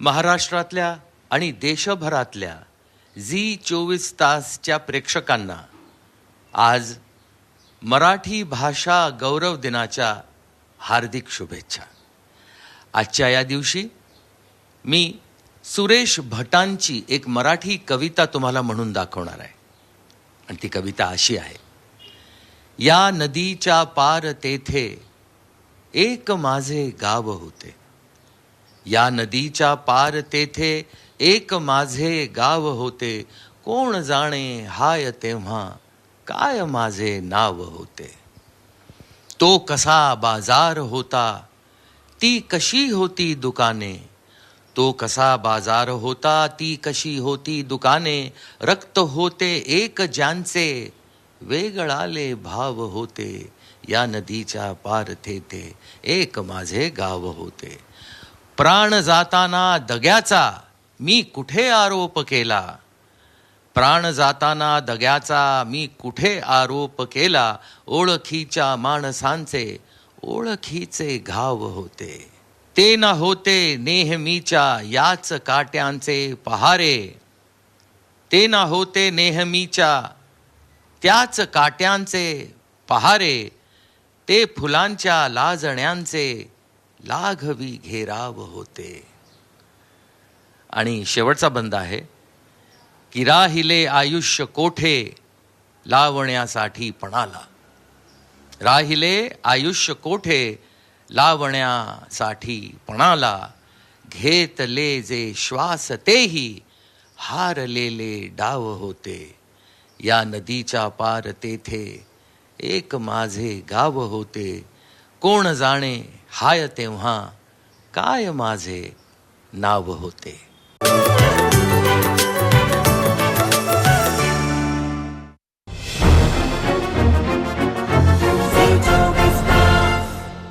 महाराष्ट्रातल्या आणि देशभरातल्या झी चोवीस तासच्या प्रेक्षकांना आज मराठी भाषा गौरव दिनाच्या हार्दिक शुभेच्छा. आजच्या या दिवशी मी सुरेश भटांची एक मराठी कविता तुम्हाला म्हणून दाखवणार आहे. आणि ती कविता अशी आहे. या नदीच्या पार तेथे एक माझे गाव होते. या नदीच्या पार तेथे एक माझे गाव होते. कोण जाणे हाय तेव्हा काय माझे नाव होते? तो कसा बाजार होता? ती कशी होती दुकाने? तो कसा बाजार होता? ती कशी होती दुकाने? रक्त होते एक ज्यांचे वेगळाले भाव होते. या नदीच्या पार तेथे एक माझे गाव होते. प्राण जाताना दग्याचा मी कुठे आरोप केला? प्राण जाताना दग्याचा मी कुठे आरोप केला? ओळखीच्या माणसांचे ओळखीचे घाव होते. ते न होते नेहमीच्या याच काट्यांचे पहारे. ते न होते नेहमीच्या त्याच काट्यांचे पहारे. ते फुलांच्या लाजण्यांचे लाघवी घेराव होते. आणि शेवटचा बंद आहे की राहिले आयुष्य कोठे लावण्यासाठी पणाला? राहिले आयुष्य कोठे लावण्यासाठी पणाला? घेतले जे श्वास तेही हारलेले डाव होते. या नदीच्या पार तेथे एक माझे गाव होते. कोण जाणे हाय तेव्हा काय माझे नाव होते?